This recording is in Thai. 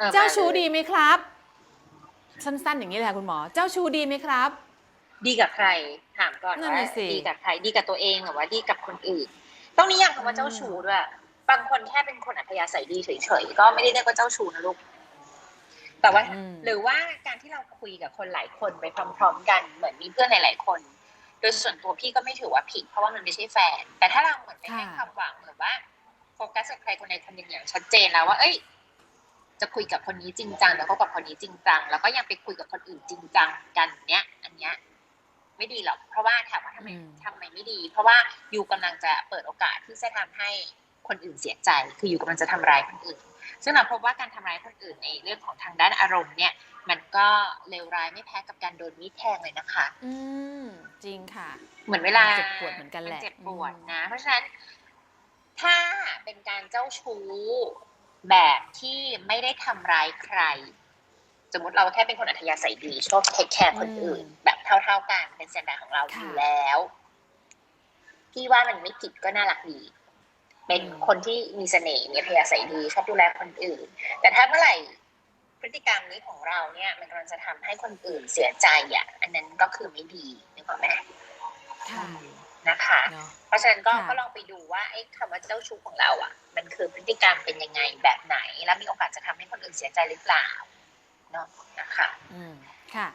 ออเจ้าชู้มลยดีไหมครับ สั้นๆอย่างนี้เลยค่ะคุณหมอ เจ้าชู้ดีไหมครับ ดีกับใคร ถามก่อนนั่นว่าน่ะสิ ดีกับใคร ดีกับตัวเองหรือว่าดีกับคนอื่น ต้องนิยามคำว่าเจ้าชู้ด้วย บางคนแค่เป็นคนอัธยาศัยดีเฉยๆ ก็ไม่ได้เรียกว่าเจ้าชู้นะลูก แต่ว่า อืม หรือว่าการที่เราคุยกับคนหลายคนไปพร้อม ๆ กันเหมือนมีเพื่อนหลาย ๆ คน โดยส่วนตัวพี่ก็ไม่ถือว่าผิด เพราะว่ามันไม่ใช่แฟน แต่ถ้าเราเหมือนไปให้ความหวังหรือว่าโฟกัสกับใครคนใดคนหนึ่งอย่างชัดเจนแล้วว่า เอ้ย จะคุยกับคนนี้จริงจังแล้วก็กับคนนี้จริงจังแล้วก็ยังไปคุยกับคนอื่นจริงจังกันเนี้ย อันเนี้ยไม่ดีหรอกเพราะว่าถามว่าทำไมอืมทำไมไม่ดี เพราะว่าอยู่กำลังจะเปิดโอกาสที่จะทำให้คนอื่นเสียใจ คืออยู่กำลังจะทำร้ายคนอื่น ซึ่งเราพบว่าการทำร้ายคนอื่นในเรื่องของทางด้านอารมณ์เนี่ย มันก็เลวร้ายไม่แพ้กับการโดนมีดแทงเลยนะคะ อืมจริงค่ะ เหมือนเวลาเจ็บปวดเหมือนกันแหละเจ็บปวดอืมนะ เพราะฉะนั้นถ้าเป็นการเจ้าชู้ แบบที่ไม่ได้ทำร้ายใคร สมมติเราแค่เป็นคนอัธยาศัยดีชอบเทคแคร์คนอื่น แบบเท่าๆกันเป็นสแตนดาร์ดของเราอยู่แล้วพี่ว่ามันไม่ผิดก็น่ารักดี เป็นคนที่มีเสน่ห์มีอัธยาศัยดีชอบดูแลคนอื่น แต่ถ้าเมื่อไหร่พฤติกรรมนี้ของเราเนี่ย มันกำลังจะทำให้คนอื่นเสียใจอะ อันนั้นก็คือไม่ดีนึกออกไหมค่ะนะคะเนาะเพราะฉะนั้นก็ค่ะก็ลองไปดูว่าไอ้คำว่าเจ้าชู้ของเราอะ มันคือพฤติกรรมเป็นยังไง เสียใจหรือเปล่าเนาะนะคะอืมค่ะ